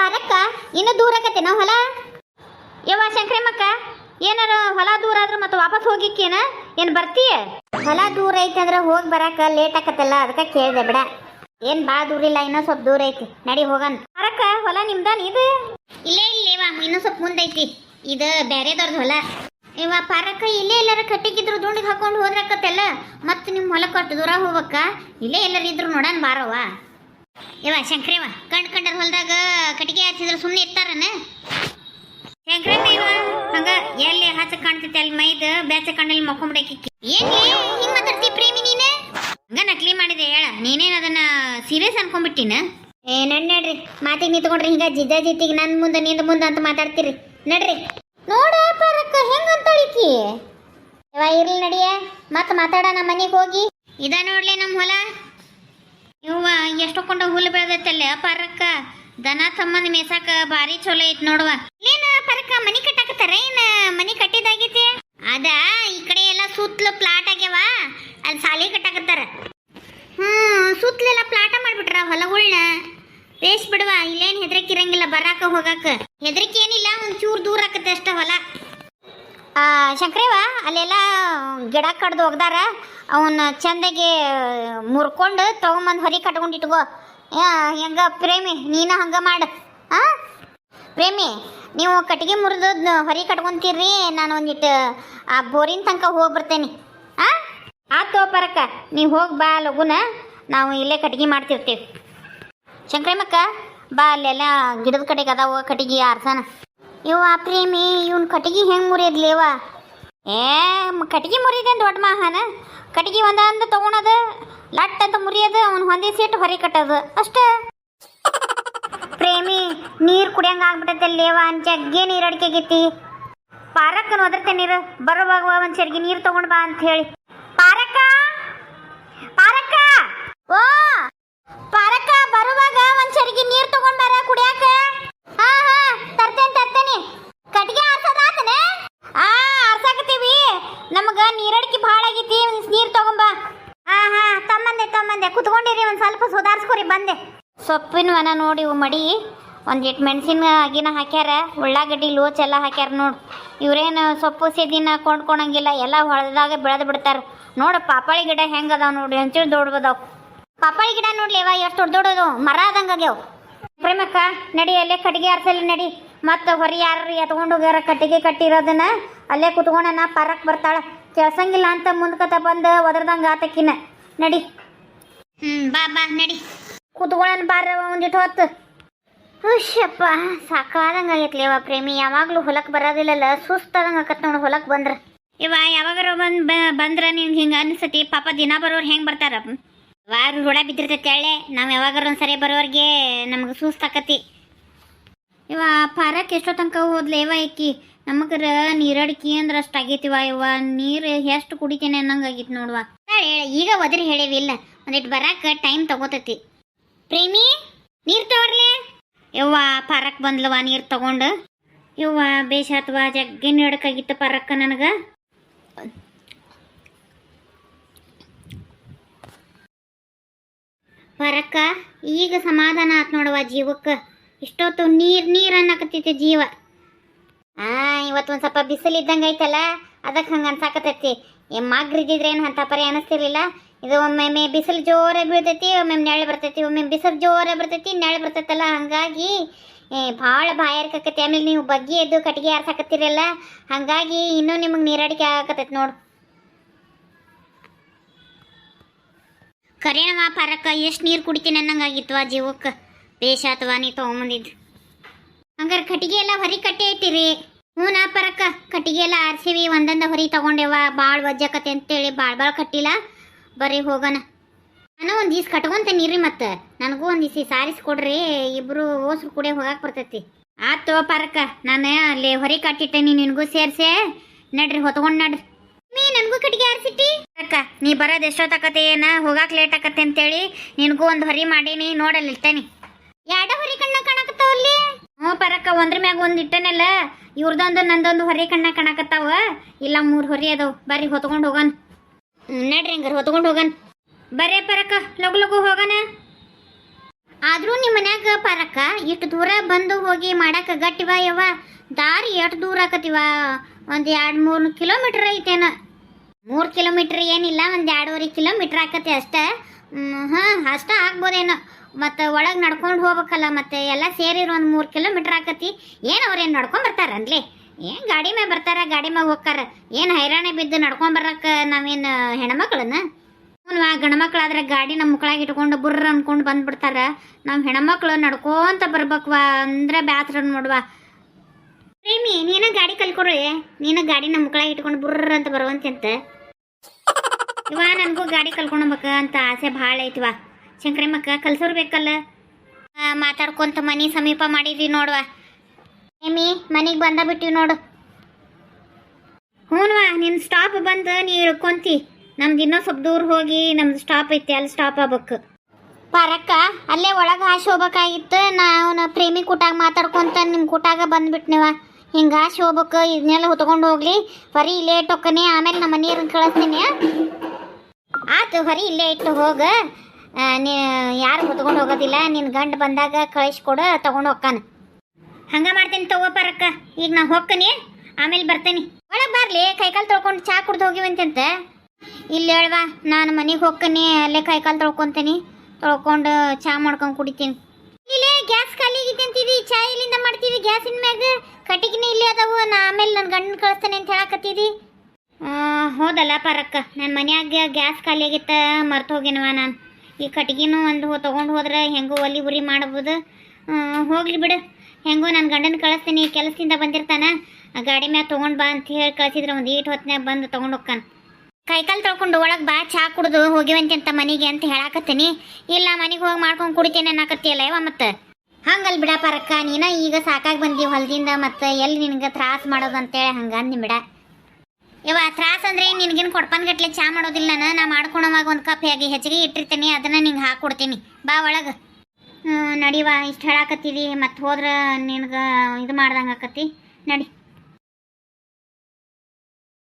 ಪರಕ್ಕ, ಇನ್ನು ದೂರ ಆಕತ್ತೇನ ಹೊಲ? ಯವ್ವ ಶಂಕ್ರಮ್ಮಕ್ಕ ಏನಾರ ಹೊಲ ದೂರ ಆದ್ರೆ ಮತ್ತೆ ವಾಪಸ್ ಹೋಗಿಕ್ಕೇನ? ಏನ್ ಬರ್ತೀಯ? ಹೊಲ ದೂರ ಐತಿ ಅಂದ್ರೆ ಹೋಗಿ ಬರಾಕ ಲೇಟ್ ಆಕತ್ತಲ್ಲ, ಅದಕ್ಕೆ ಕೇಳಿದೆ ಬಿಡ. ಏನ್ ಭಾಳ ದೂರ ಇಲ್ಲ, ಇನ್ನೂ ಸ್ವಲ್ಪ ದೂರ ಐತಿ. ನಡಿ ಹೋಗನ್. ಪಾರಕ್ಕ, ಹೊಲ ನಿಮ್ದಾನ ಇದು ಇಲ್ಲೇ ಇಲ್ಲೇವಾ ಇನ್ನೂ ಸ್ವಲ್ಪ ಮುಂದೈತಿ ಇದು ಬೇರೆದವ್ರದ್ದು ಹೊಲ. ಇವ ಪಾರಕ್ಕ, ಇಲ್ಲೇ ಎಲ್ಲಾರ ಕಟ್ಟಿಗಿದ್ರು ದುಂಡಿಗೆ ಹಾಕೊಂಡು ಹೋದ್ರಕ್ಕತ್ತೆಲ್ಲ ಮತ್ತೆ ನಿಮ್ಮ ಹೊಲ ಕೊಟ್ಟು ದೂರ ಹೋಗ್ಬೇಕ? ಇಲ್ಲೇ ಎಲ್ಲರೂ ಇದ್ರು ನೋಡನ್ ಬಾರವ್ವ. ಇವ ಶಂಕ್ರೇವ ಕಂಡ್ ಕಂಡರ್ ಹೊಲದಾಗ ಕಟ್ಟಿಗೆ ಹಚ್ಚಿದ್ರೆ ಸುಮ್ಮನೆ ಇರ್ತಾರನ? ಹಂಗ ಎಲ್ಲಿ ಹಚ್ಚ ಕಾಣ್ತೈತಿ ಅಲ್ಲಿ ಮೈದ ಬ್ಯಾಚ ಕಣ್ಣಲ್ಲಿ ಮಕ್ಕೊಂಬಿಡಕ್ಕೆ ಏನ್ ಹಿಂಗ್ ಮಾತಾಡ್ತಿ ಪ್ರೇಮಿ ನೀನೆ? ಹಂಗ ನಕಲಿ ಮಾಡಿದೆ ಹೇಳ. ನೀನೇನ್ ಅದನ್ನ ಸೀರಿಯಸ್ ಅನ್ಕೊಂಡ್ಬಿಟ್ಟಿನ? ಏ ನನ್ ನಡ್ರಿ. ಮಾತಿಗೆ ನಿಂತ್ಕೊಂಡ್ರಿ ಹಿಂಗ ಜಿದ್ದ ಜಿತ್ತಿಗೆ ನನ್ ಮುಂದೆ ನಿಂದ ಮುಂದೆ ಅಂತ ಮಾತಾಡ್ತೀರಿ. ನಡ್ರಿ. ನೋಡ ಪರಕ್ಕ ಹೆಂಗ್ ಅಂತಳಿಕಿ ಇರ್ಲಿ ನಡಿಯ. ಮತ್ ನಮ್ಮ ಮನೆಗೆ ಹೋಗಿ. ಇದ ನೋಡ್ಲಿ ನಮ್ಮ ಹೊಲ. ಇವ್ವ ಎಷ್ಟೊಂಡ ಹುಲ್ಲು ಬೆಳೆದೈತಲ್ಲ ಪರಕ್ಕ ದನ ತಮ್ಮನ ಮೇಸಾಕ ಭಾರಿ ಚಲೋ ಐತ್ ನೋಡುವ. ಏನ ಪರಕ್ಕ ಮನಿ ಕಟ್ಟಾಕತ್ತಾರ ಏನ? ಮನಿ ಕಟ್ಟಿದಾಗೈತಿ ಅದ, ಈ ಕಡೆ ಎಲ್ಲ ಸುತ್ತಲು ಪ್ಲಾಟ್ ಆಗ್ಯಾವ. ಅಲ್ಲಿ ಸಾಲಿ ಕಟ್ಟಾಕತ್ತಾರ. ಹ್ಮ್, ಸುತ್ತಲೆಲ್ಲ ಪ್ಲಾಟ ಮಾಡ್ಬಿಟ್ರ ಹೊಲಗಳ್ನ. ಬೇಸ್ ಬಿಡುವ, ಇಲ್ಲೇನ್ ಹೆದರಿಕೆ ಇರಂಗಿಲ್ಲ, ಬರಾಕ ಹೋಗಾಕ. ಹೆದರಿಕೆ ಏನಿಲ್ಲ, ಒಂಚೂರು ದೂರ ಆಕತ್ತೆ ಅಷ್ಟ ಹೊಲ. ಶಂಕ್ರೇವ, ಅಲ್ಲೆಲ್ಲ ಗಿಡ ಕಡ್ದು ಒಗ್ದಾರ ಅವನ್ನ ಚಂದಗೆ ಮುರ್ಕೊಂಡು ತಗೊಂಬಂದು ಹೊರಿ ಕಟ್ಕೊಂಡು ಇಟ್ಕೋ. ಹೆಂಗ, ಪ್ರೇಮಿ, ನೀನ ಹಂಗ ಮಾಡು, ಆ? ಪ್ರೇಮಿ, ನೀವು ಕಟ್ಟಿಗೆ ಮುರಿದು ಹೊರಿ ಕಟ್ಕೊಂತೀರಿ, ನಾನು ಒಂದಿಟ್ಟು ಆ ಬೋರಿನ ತನಕ ಹೋಗಿ ಆ? ಆತು ಪರಕ್ಕ ನೀವು ಹೋಗಿ ಬಾ ಲಗುನ, ನಾವು ಇಲ್ಲೇ ಕಟ್ಟಿಗೆ ಮಾಡ್ತಿರ್ತೀವಿ. ಶಂಕ್ರೇಮಕ್ಕ, ಬಾ ಅಲ್ಲೆಲ್ಲ ಗಿಡದ ಕಡೆಗೆ ಅದಾವ ಕಟ್ಟಿಗೆ ಆರ್ಸನ. ಇವ ಪ್ರೇಮಿ ಇವನ್ ಕಟ್ಟಿಗೆ ಹೆಂಗ್ ಮುರಿಯದ್ಲೇವ ಏ ಕಟಗಿ ಮುರಿದೇನ್ ದೊಡ್ಡ ಮಾಹನ? ಕಟ್ಟಿಗೆ ಒಂದಂದ ತಗೊಳದ ಲಟ್ ಅಂತ ಮುರಿಯೋದು, ಅವ್ನು ಹೊಂದಿಸಿಟ್ಟು ಹೊರಿ ಕಟ್ಟೋದು. ಅಷ್ಟ. ಪ್ರೇಮಿ, ನೀರು ಕುಡಿಯಂಗ ಆಗ್ಬಿಟ್ಟೈತಲ್ಲೇವ ಜಗ್ಗೆ ನೀರು ಅಡಿಕೆಗಿತ್ತಿ ಪಾರಕ್ಕನ ಒದರ್ತೆ ನೀರು ಬರುವಾಗ ಒಂದ್ ಸರಿಗೆ ನೀರು ತಗೊಂಡ್ ಬಾ ಅಂತ ಹೇಳಿ. ಪಾರಕ್ಕ? ಪಾರಕ್ಕ? ಓ, ಪಾರಕ್ಕ ಬರುವಾಗ ಒಂದ್ ಸರಿಗೆ ನೀರ್ ತಗೊಂಡ್ ಬರ ಕುಡಿಯಾಕ. ಹಾ. ತರ್ತೇನೆ ತರ್ತೇನೆ ಕಟ್ಟಿಗೆ ಆರ್ಸೋದಾತನೆ ಆ, ಆರ್ಸಾಕತ್ತೀವಿ. ನಮಗ ನೀರಡಿಕೆ ಭಾಳ ಆಗೈತಿ, ಒಂದ್ ನೀರ್ ತಗೊಂಬ. ಹಾ ಹಾ, ತಮ್ಮಂದೆ ತಮ್ಮಂದೆ. ಕುತ್ಕೊಂಡಿರಿ, ಒಂದ್ ಸ್ವಲ್ಪ ಸುಧಾರಿಸ್ಕೊರಿ, ಬಂದೆ. ಸೊಪ್ಪಿನ ವನ ನೋಡಿ ಮಡಿ. ಒಂದಿಟ್ಟು ಮೆಣಸಿನ ಗಿನ ಹಾಕ್ಯಾರ, ಉಳ್ಳಾಗಡ್ಡಿ, ಲೋಚ್ ಎಲ್ಲ ಹಾಕ್ಯಾರ ನೋಡು. ಇವರೇನು ಸೊಪ್ಪು ಸೇದಿನ ಕೊಂಡ್ಕೊಳಂಗಿಲ್ಲ ಎಲ್ಲ ಹೊಲದಾಗ ಬೆಳೆದು ಬಿಡ್ತಾರೆ. ನೋಡು, ಪಾಪಾಳಿ ಗಿಡ ಹೆಂಗ್ ಅದಾವ ನೋಡಿ ಅಂತೇಳಿ ದೊಡ್ಬದಾವ್ ಪಾಪಾಳಿ ಗಿಡ ನೋಡ್ಲಿ ಅವ ಎಷ್ಟು ದೊಡ್ಡ ದೊಡ್ಡದು ಮರ ಆದಂಗೆ ಆಗ್ಯಾವ. ಪ್ರೇಮಕ್ಕ, ನಡಿ, ಅಲ್ಲೇ ಕಟ್ಟಿಗೆ ಆರ್ಸಲ್ಲಿ ನಡಿ. ಮತ್ತೆ ಹೊರ ಯಾರು ಎತ್ಕೊಂಡು ಹೋಗ್ಯಾರ? ಕಟ್ಟಿಗೆ ಕಟ್ಟಿರೋದನ್ನ ಅಲ್ಲೇ ಕುತ್ಕೊಂಡನ ಪಾರಕ್ ಬರ್ತಾಳ. ಕೆಲ್ಸಂಗಿಲ್ಲ ಅಂತ ಮುಂದ್ಕತ ಬಂದು ಒದರ್ದಂಗ ಆತಕಿನ. ನಡಿ. ಹ್ಮ್ ಬಾ ಬಾ ನಡಿ. ಕುತ್ಕೊಳ್ಳೋಣ ಬಾರ ಒಂದಿಟ್ಟು ಹೊತ್ತು. ಹುಷಪ್ಪ ಸಾಕಾದಂಗ ಆಗೈತ್ಲಿ ಅವ ಪ್ರೇಮಿ. ಯಾವಾಗ್ಲೂ ಹೊಲಕ್ ಬರೋದಿಲ್ಲಲ್ಲ ಸುಸ್ತಾದಂಗ ಆಕತ್ ನೋಡಿ ಹೊಲಕ್ ಬಂದ್ರ. ಇವ ಯಾವಾಗಾರ ಬಂದ್ ಬಂದ್ರ ನೀವು ಹಿಂಗ ಅನ್ಸತಿ? ಪಾಪ ದಿನ ಬರೋರು ಹೆಂಗ್ ಬರ್ತಾರ? ವಾರ ರೂಢ ಬಿದ್ದಿರ್ತೈತಿ ಎಳ್ಳೆ ನಾವು ಯಾವಾಗಾರ ಒಂದ್ಸರಿ ಬರೋರ್ಗೆ ನಮ್ಗೆ ಸುಸ್ತಾಕತಿ ಇವ ಪಾರಕ್ಕೆ ಎಷ್ಟೋ ತನಕ ಹೋದ್ಲೆ. ಇವ ನಮಗ್ರ ನೀರಡಿಕೆ ಅಂದ್ರ ಅಷ್ಟ ಆಗೈತಿವ ಇವ. ನೀರ್ ಎಷ್ಟು ಕುಡಿತೇನೆ ಅನ್ನಂಗ ಆಗೈತಿ ನೋಡುವ ಈಗ ಒದರಿ ಹೇಳೇವಿಲ್ಲ ಒಂದಿಟ್ಟು ಬರಾಕ ಟೈಮ್ ತಗೋತತಿ. ಪ್ರೇಮಿ, ನೀರ್ ತಗೊಡ್ಲೆ? ಯವ್ವ, ಪಾರಕ್ ಬಂದ್ಲವ ನೀರ್ ತಗೊಂಡು. ಯವ್ವ ಬೇಷಾತ್ವ ಜಗ್ಗಿ ನಡಕಾಗಿತ್ತು ಪಾರಕ್ಕ ನನಗ. ಪರಕ್ಕ, ಈಗ ಸಮಾಧಾನ ಆತ್ ನೋಡವ ಜೀವಕ್ಕ. ಇಷ್ಟೊತ್ತು ನೀರ್, ನೀರು ಅನ್ನಕತ್ತೈತೆ ಜೀವ. ಆ, ಇವತ್ತು ಒಂದು ಸ್ವಲ್ಪ ಬಿಸಿಲು ಇದ್ದಂಗ ಐತಲ್ಲ ಅದಕ್ಕೆ ಹಂಗ ಅನ್ಸಾಕತೈತಿ ಈ ಮಗ್ರಿದ್ರೆ ಏನು ಅಂತ ಪರಿ ಅನಿಸ್ತಿರ್ಲಿಲ್ಲ. ಇದು ಒಮ್ಮೊಮ್ಮೆ ಬಿಸಿಲು ಜೋರಾಗಿ ಬೀಳ್ತೈತಿ ಒಮ್ಮೊಮ್ಮೆ ನೆಳೆ ಬರ್ತೈತಿ, ಒಮ್ಮೆ ಬಿಸಿಲು ಜೋರಾಗಿ ಬರ್ತೈತಿ ನೆಳೆ ಬರ್ತೈತಲ್ಲ. ಹಂಗಾಗಿ ಭಾಳ ಬಾಯಾರಿಕೈತಿ ಆಮೇಲೆ ನೀವು ಬಗ್ಗಿ ಎದ್ದು ಕಟ್ಟಿಗೆ ಸಾಕತ್ತಿರಲ್ಲ ಹಂಗಾಗಿ ಇನ್ನೂ ನಿಮಗೆ ನೀರಾಡಿಕೆ ಆಗಕತ್ತೈತಿ ನೋಡು. ಕರೇನವ ಪಾರಕ್ಕ, ಎಷ್ಟು ನೀರು ಕುಡಿತೀನಿ ಅನ್ನಂಗಾಗಿತ್ತು ಆ ಜೀವಕ್ಕೆ? ಬೇಷ ಅಥವಾ ನೀ ತೊಗೊಂಬಂದಿದ್ದು ಹಂಗಾರೆ ಕಟ್ಟಿಗೆ ಎಲ್ಲ ಹೊರಿ ಕಟ್ಟಿ ಇಟ್ಟಿರಿ ಹ್ಞೂ ನಾ ಪರಕ್ಕ ಕಟ್ಟಿಗೆ ಎಲ್ಲ ಆರಿಸಿವಿ, ಒಂದೊಂದು ಹೊರಿ ತಗೊಂಡೆವ ಭಾಳ ವಜ್ಜಕತೆ ಅಂತೇಳಿ ಭಾಳ ಭಾಳ ಕಟ್ಟಿಲ್ಲ. ಬರೀ ಹೋಗೋಣ. ನಾನು ಒಂದು ಈಸ್ ಕಟ್ಕೊಂತೇನೆ ರೀ ಮತ್ತೆ. ನನಗೂ ಒಂದು ಈಸಿ ಸಾರಿಸಿ ಕೊಡ್ರಿ, ಇಬ್ರು ಓಸ್ರು ಕೂಡ ಹೋಗಕ್ಕೆ ಬರ್ತೈತಿ. ಆತು ಪರಕ್ಕ ನಾನು ಅಲ್ಲಿ ಹೊರಿ ಕಟ್ಟಿಟ್ಟೇನಿ, ನಿನಗೂ ಸೇರಿಸಿ. ನಡ್ರಿ ಹೊತ್ಕೊಂಡು ನಡ್ರಿ ಮೀ ನನಗೂ ಕಟ್ಟಿಗೆ ಆರಿಸಿಟ್ಟಿ. ಅಕ್ಕ ನೀ ಬರೋದು ಎಷ್ಟೊತ್ತಾಕತ್ತೆ ಏನ? ಹೋಗಕ್ಕೆ ಲೇಟ್ ಆಕತ್ತೆ ಅಂತೇಳಿ ನಿನಗೂ ಒಂದು ಹೊರಿ ಮಾಡೀನಿ, ನೋಡಲ್ಲಿ ಇರ್ತೇನೆ ಎರಡ ಹೊರಿ ಕಣ್ಣ ಕಾಣಕತ್ತಾವಲ್ಲಿ ಹ್ಞೂ ಪರಕ್ಕ ಒಂದ್ರ ಮ್ಯಾಗ ಒಂದು ಇಟ್ಟನಲ್ಲ ಇವ್ರದೊಂದು ನಂದೊಂದು ಹೊರಿ ಕಣ್ಣ ಕಾಣಕತ್ತಾವ. ಇಲ್ಲ ಮೂರು ಹೊರಿ ಅದಾವ. ಬರ್ರಿ ಹೊತ್ಕೊಂಡು ಹೋಗನ್. ನಡ್ರಿ ಹಂಗಾರೆ ಹೊತ್ಕೊಂಡು ಹೋಗನ್. ಬರ್ರಿ ಪರಕ್ಕ ಲಗು ಲಗು ಹೋಗನ. ಆದರೂ ನಿಮ್ಮ ಮನ್ಯಾಗ ಪರಕ್ಕ ಇಷ್ಟು ದೂರ ಬಂದು ಹೋಗಿ ಮಾಡಕ್ಕೆ ಗಟ್ಟಿವ ಯವ ದಾರಿ ಎಷ್ಟು ದೂರ ಆಕತಿವ ಒಂದು ಎರಡು ಮೂರು ಕಿಲೋಮೀಟ್ರ್ ಐತೇನ. ಮೂರು ಕಿಲೋಮೀಟ್ರ್ ಏನಿಲ್ಲ ಒಂದು ಎರಡೂವರೆ ಕಿಲೋಮೀಟ್ರ್ ಆಕತಿ ಅಷ್ಟೇ. ಹಾಂ ಅಷ್ಟೇ ಆಗ್ಬೋದೇನೋ. ಮತ್ತು ಒಳಗೆ ನಡ್ಕೊಂಡು ಹೋಗ್ಬೇಕಲ್ಲ ಮತ್ತೆ ಎಲ್ಲ ಸೇರಿರೋ ಒಂದು ಮೂರು ಕಿಲೋಮೀಟ್ರ್ ಆಕತಿ, ಏನು ಅವ್ರೇನು ನಡ್ಕೊಂಡ್ ಬರ್ತಾರ ಅನ್ಲಿ ಏನು ಗಾಡಿ ಮೇಲೆ ಬರ್ತಾರ, ಗಾಡಿ ಮ್ಯಾಗ ಹೋಗ್ತಾರ? ಏನು ಹೈರಾಣೆ ಬಿದ್ದು ನಡ್ಕೊಂಡ್ ಬರಕ್ಕೆ ನಾವೇನು ಹೆಣ್ಮಕ್ಳನ್ನ ಹ್ಞೂ ಗಣಮಕ್ಳಾದ್ರೆ ಗಾಡಿ ನಮ್ಮ ಮುಕ್ಕಳಾಗಿ ಇಟ್ಕೊಂಡು ಬುರ್ರ ಅಂದ್ಕೊಂಡು ಬಂದ್ಬಿಡ್ತಾರೆ. ನಾವು ಹೆಣ್ಮಕ್ಳು ನಡ್ಕೋಂತ ಬರ್ಬೇಕ್ವಾ ಅಂದ್ರೆ ಬ್ಯಾಸ್ರ ನೋಡ್ವಾ ಪ್ರೇಮಿ, ನೀನ ಗಾಡಿ ಕಲ್ಕೊಡ್ರಿ. ನೀನು ಗಾಡಿ ನಮ್ಮ ಮುಕ್ಕಳಾಗಿ ಇಟ್ಕೊಂಡು ಬುರ್ರ ಅಂತ ಬರುವಂತೆ ಇವ, ನನಗೂ ಗಾಡಿ ಕಲ್ಕೊಂಡ್ಬೇಕ ಅಂತ ಆಸೆ ಭಾಳ ಐತಿವ ಶಂಕರಮ್ಮಕ್ಕ ಕಲ್ಸೋರ್ ಬೇಕಲ್ಲ? ಆ, ಮಾತಾಡ್ಕೊಂತ ಮನಿ ಸಮೀಪ ಮಾಡಿದ್ವಿ ನೋಡುವ. ಏಮಿ ಮನೆಗೆ ಬಂದ ಬಿಟ್ಟಿವಿ ನೋಡು. ಹ್ಞೂನ್ವಾ ನಿನ್ನ ಸ್ಟಾಪ್ ಬಂದು ನೀ ಇಳ್ಕೊಂತಿ. ನಮ್ದು ಇನ್ನೂ ಸ್ವಲ್ಪ ದೂರ ಹೋಗಿ ನಮ್ದು ಸ್ಟಾಪ್ ಐತಿ ಅಲ್ಲಿ ಸ್ಟಾಪ್ ಆಗ್ಬೇಕು. ಪರಕ್ಕ ಅಲ್ಲೇ ಒಳಗೆ ಹಾಶ್ ಹೋಗ್ಬೇಕಾಗಿತ್ತು. ನಾವು ಪ್ರೇಮಿ ಕೂಟಾಗ ಮಾತಾಡ್ಕೊಂತ ನಿಮ್ಮ ಕೂಟಾಗ ಬಂದ್ಬಿಟ್ನಿವ. ಹಿಂಗೆ ಹಾಶ್ ಹೋಗ್ಬೇಕು ಇದನ್ನೆಲ್ಲ ಹೊತ್ಕೊಂಡು ಹೋಗ್ಲಿ. ಬರೀ ಇಲ್ಲೇ ಇಟ್ಟೊಕ್ಕನೆ ಆಮೇಲೆ ನಮ್ಮ ಮನೆಯವ್ರನ್ನ ಕಳಿಸ್ತೀನಿ. ಆತು ಹೊರಿ ಇಲ್ಲೇ ಇಟ್ಟು ಹೋಗ. ನೀ ಯಾರು ಹೊತ್ಕೊಂಡು ಹೋಗೋದಿಲ್ಲ ನಿನ್ನ ಗಂಡು ಬಂದಾಗ ಕಳಿಸ್ಕೊಡು ತೊಗೊಂಡು ಹೋಗ್ತಾನ. ಹಂಗೆ ಮಾಡ್ತೀನಿ ತಗೋ ಪರಕ್ಕ. ಈಗ ನಾ ಹೋಗ್ತೀನಿ ಆಮೇಲೆ ಬರ್ತೀನಿ. ಒಳಗೆ ಬರ್ಲಿ ಕೈಕಾಲು ತೊಳ್ಕೊಂಡು ಚಾ ಕುಡ್ದು ಹೋಗಿವಂತಂತ ಇಲ್ಲಿ ಹೇಳ್ವಾ ನಾನು ಮನೆಗೆ ಹೋಗ್ತೀನಿ ಅಲ್ಲೇ ಕೈಕಾಲು ತೊಳ್ಕೊತೀನಿ ತೊಳ್ಕೊಂಡು ಚಾ ಮಾಡ್ಕೊಂಡು ಕುಡಿತೀನಿ. ಇಲ್ಲೇ ಗ್ಯಾಸ್ ಖಾಲಿ ಅಂತಿದಿ ಚಾ ಇಲ್ಲಿಂದ ಮಾಡ್ತೀವಿ? ಗ್ಯಾಸಿನ ಮ್ಯಾಗ ಕಟ್ಟಿಗೆನೇ ಇಲ್ಲಿ ಅದಾವು ನಾ ಆಮೇಲೆ ನನ್ನ ಗಂಡನ ಕಳಿಸ್ತೇನೆ ಅಂತ ಹೇಳಕತ್ತಿದಿ. ಆ, ಹೌದಲ್ಲ ಪರಕ್ಕ ನನ್ನ ಮನ್ಯಾಗ ಗ್ಯಾಸ್ ಖಾಲಿ ಆಗಿತ್ತ ಮರ್ತು ಹೋಗಿನವ ನಾನು. ಈ ಕಟ್ಗಿನೂ ಒಂದು ಹೋ ತೊಗೊಂಡು ಹೋದ್ರೆ ಹೆಂಗೋ ಒಲಿ ಉರಿ ಮಾಡ್ಬೋದು. ಹೋಗ್ಲಿ ಬಿಡು. ಹೆಂಗೋ ನನ್ನ ಗಂಡನ ಕಳಿಸ್ತೀನಿ, ಕೆಲಸದಿಂದ ಬಂದಿರ್ತಾನೆ. ಗಾಡಿ ಮ್ಯಾಗ ತೊಗೊಂಡು ಬಾ ಅಂತ ಹೇಳಿ ಕಳಿಸಿದ್ರೆ, ಒಂದು ಈಟ್ ಹೊತ್ನ್ಯಾಗ ಬಂದು ತೊಗೊಂಡು ಹೋಗ್ತಾನ ಕೈಕಾಲು ತೊಳ್ಕೊಂಡು ಒಳಗೆ ಬಾ, ಚಾ ಕುಡಿದು ಹೋಗಿವಂತೆ ಅಂತ ಮನೆಗೆ ಅಂತ ಹೇಳಾಕತ್ತೀನಿ. ಇಲ್ಲ, ಮನೆಗೆ ಹೋಗಿ ಮಾಡ್ಕೊಂಡು ಕುಡಿತೇನೆ ಅನ್ನಕತ್ತಿಯಲ್ಲ ಯವ ಮತ್ತೆ. ಹಂಗಲ್ ಬಿಡ ಪರಕ್ಕ ನೀನ ಈಗ ಸಾಕಾಗಿ ಬಂದಿ ಹೊಲದಿಂದ ಮತ್ತೆ ಎಲ್ಲಿ ನಿನಗೆ ತ್ರಾಸ ಮಾಡೋದು ಅಂತೇಳಿ ಹಂಗಂದಿ ಬಿಡ ಇವ ತ್ರಾಸ ಅಂದ್ರೆ ನಿನಗೇನು ಕೊಡ್ಪನ್ ಗಟ್ಲೆ ಚಾ ಮಾಡೋದಿಲ್ಲ ನಾನು. ನಾ ಮಾಡ್ಕೊಳವಾಗ ಒಂದು ಕಪ್ ಹೇಗೆ ಹೆಚ್ಚಿಗೆ ಇಟ್ಟಿರ್ತೀನಿ. ಅದನ್ನ ನಿಂಗೆ ಹಾಕ್ಕೊಡ್ತೀನಿ ಬಾ ಒಳಗೆ. ನಡಿವಾ, ಇಷ್ಟು ಹೇಳಾಕತ್ತೀವಿ ಮತ್ತೆ ಹೋದ್ರೆ ನಿನಗೆ ಇದು ಮಾಡ್ದಂಗೆ ಆಕತಿ ನಡಿ.